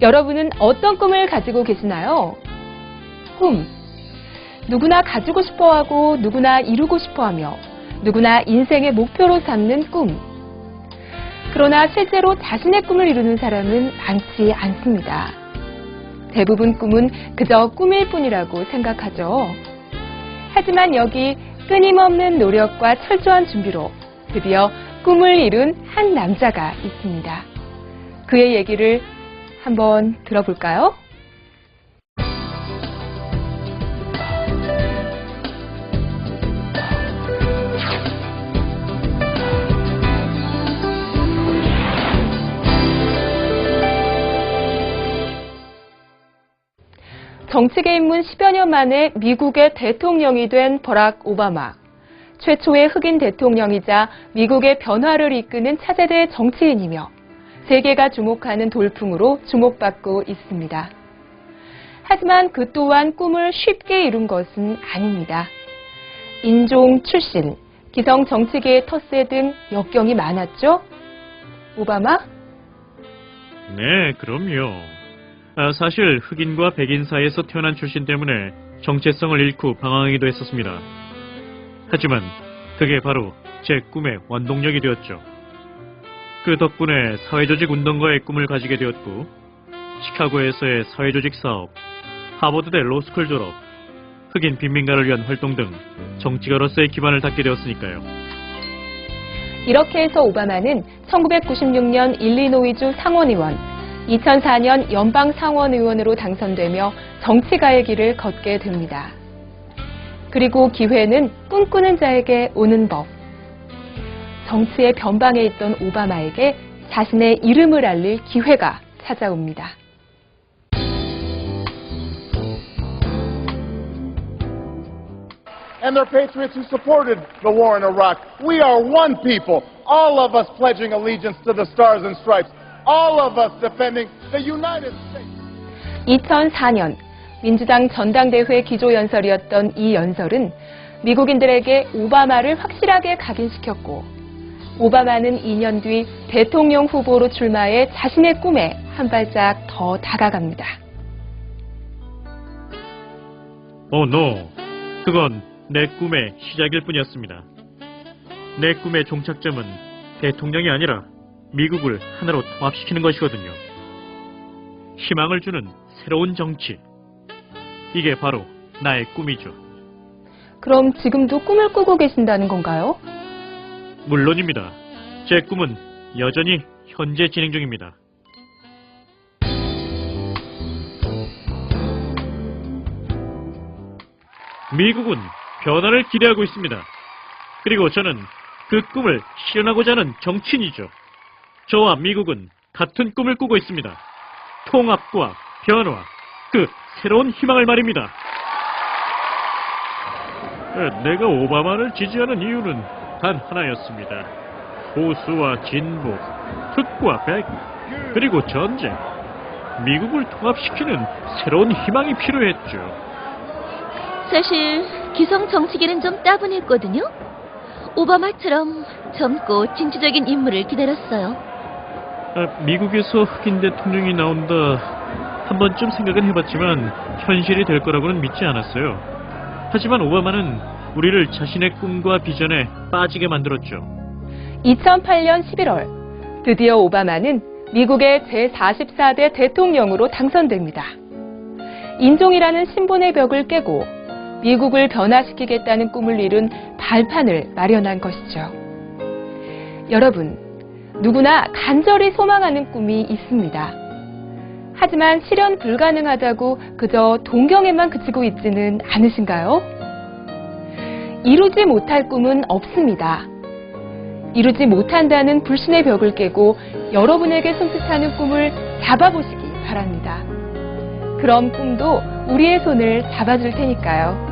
여러분은 어떤 꿈을 가지고 계시나요? 꿈. 누구나 가지고 싶어 하고 누구나 이루고 싶어 하며 누구나 인생의 목표로 삼는 꿈. 그러나 실제로 자신의 꿈을 이루는 사람은 많지 않습니다. 대부분 꿈은 그저 꿈일 뿐이라고 생각하죠. 하지만 여기 끊임없는 노력과 철저한 준비로 드디어 꿈을 이룬 한 남자가 있습니다. 그의 얘기를 한번 들어볼까요? 정치계 입문 10여 년 만에 미국의 대통령이 된 버락 오바마. 최초의 흑인 대통령이자 미국의 변화를 이끄는 차세대 정치인이며 세계가 주목하는 돌풍으로 주목받고 있습니다. 하지만 그 또한 꿈을 쉽게 이룬 것은 아닙니다. 인종, 출신, 기성 정치계의 텃세 등 역경이 많았죠? 오바마? 네, 그럼요. 아, 사실 흑인과 백인 사이에서 태어난 출신 때문에 정체성을 잃고 방황하기도 했었습니다. 하지만 그게 바로 제 꿈의 원동력이 되었죠. 그 덕분에 사회조직 운동가의 꿈을 가지게 되었고, 시카고에서의 사회조직 사업, 하버드대 로스쿨 졸업, 흑인 빈민가를 위한 활동 등 정치가로서의 기반을 닦게 되었으니까요. 이렇게 해서 오바마는 1996년 일리노이주 상원의원, 2004년 연방 상원의원으로 당선되며 정치가의 길을 걷게 됩니다. 그리고 기회는 꿈꾸는 자에게 오는 법. 정치의 변방에 있던 오바마에게 자신의 이름을 알릴 기회가 찾아옵니다. and their patriots who supported the war in Iraq. We are one people, all of us pledging allegiance to the Stars and Stripes, all of us defending the United States. 2004년 민주당 전당대회 기조연설이었던 이 연설은 미국인들에게 오바마를 확실하게 각인시켰고 오바마는 2년 뒤 대통령 후보로 출마해 자신의 꿈에 한 발짝 더 다가갑니다. 오, 노. 그건 내 꿈의 시작일 뿐이었습니다. 내 꿈의 종착점은 대통령이 아니라 미국을 하나로 통합시키는 것이거든요. 희망을 주는 새로운 정치. 이게 바로 나의 꿈이죠. 그럼 지금도 꿈을 꾸고 계신다는 건가요? 물론입니다. 제 꿈은 여전히 현재 진행 중입니다. 미국은 변화를 기대하고 있습니다. 그리고 저는 그 꿈을 실현하고자 하는 정치인이죠. 저와 미국은 같은 꿈을 꾸고 있습니다. 통합과 변화, 그 새로운 희망을 말입니다. 에, 내가 오바마를 지지하는 이유는 단 하나였습니다. 보수와 진보, 흑과 백, 그리고 전쟁. 미국을 통합시키는 새로운 희망이 필요했죠. 사실 기성 정치계는 좀 따분했거든요. 오바마처럼 젊고 진취적인 인물을 기다렸어요. 아, 미국에서 흑인 대통령이 나온다 한 번쯤 생각은 해봤지만 현실이 될 거라고는 믿지 않았어요. 하지만 오바마는 우리를 자신의 꿈과 비전에 빠지게 만들었죠. 2008년 11월 드디어 오바마는 미국의 제44대 대통령으로 당선됩니다. 인종이라는 신분의 벽을 깨고 미국을 변화시키겠다는 꿈을 이룬 발판을 마련한 것이죠. 여러분, 누구나 간절히 소망하는 꿈이 있습니다. 하지만 실현 불가능하다고 그저 동경에만 그치고 있지는 않으신가요? 이루지 못할 꿈은 없습니다. 이루지 못한다는 불신의 벽을 깨고 여러분에게 손짓하는 꿈을 잡아보시기 바랍니다. 그럼 꿈도 우리의 손을 잡아줄 테니까요.